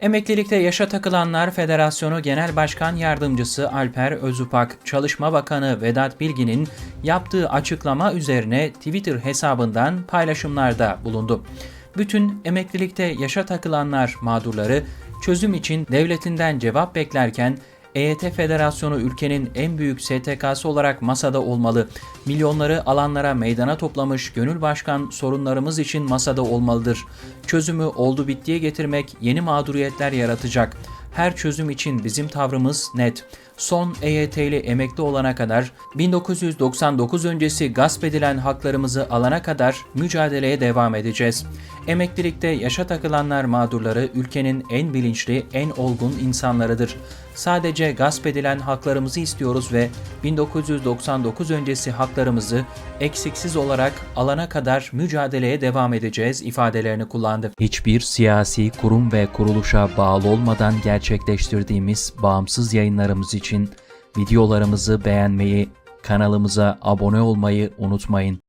Emeklilikte yaşa takılanlar Federasyonu Genel Başkan Yardımcısı Alper Özupak, Çalışma Bakanı Vedat Bilgin'in yaptığı açıklama üzerine Twitter hesabından paylaşımlarda bulundu. Bütün emeklilikte yaşa takılanlar mağdurları çözüm için devletinden cevap beklerken EYT Federasyonu ülkenin en büyük STK'sı olarak masada olmalı. Milyonları alanlara meydana toplamış gönül başkan sorunlarımız için masada olmalıdır. Çözümü oldu bittiye getirmek yeni mağduriyetler yaratacak. Her çözüm için bizim tavrımız net. Son EYT'li emekli olana kadar 1999 öncesi gasp edilen haklarımızı alana kadar mücadeleye devam edeceğiz. Emeklilikte yaşa takılanlar mağdurları ülkenin en bilinçli, en olgun insanlarıdır. Sadece gasp edilen haklarımızı istiyoruz ve 1999 öncesi haklarımızı eksiksiz olarak alana kadar mücadeleye devam edeceğiz ifadelerini kullandı. Hiçbir siyasi kurum ve kuruluşa bağlı olmadan gerçekleştirdiğimiz bağımsız yayınlarımız için videolarımızı beğenmeyi, kanalımıza abone olmayı unutmayın.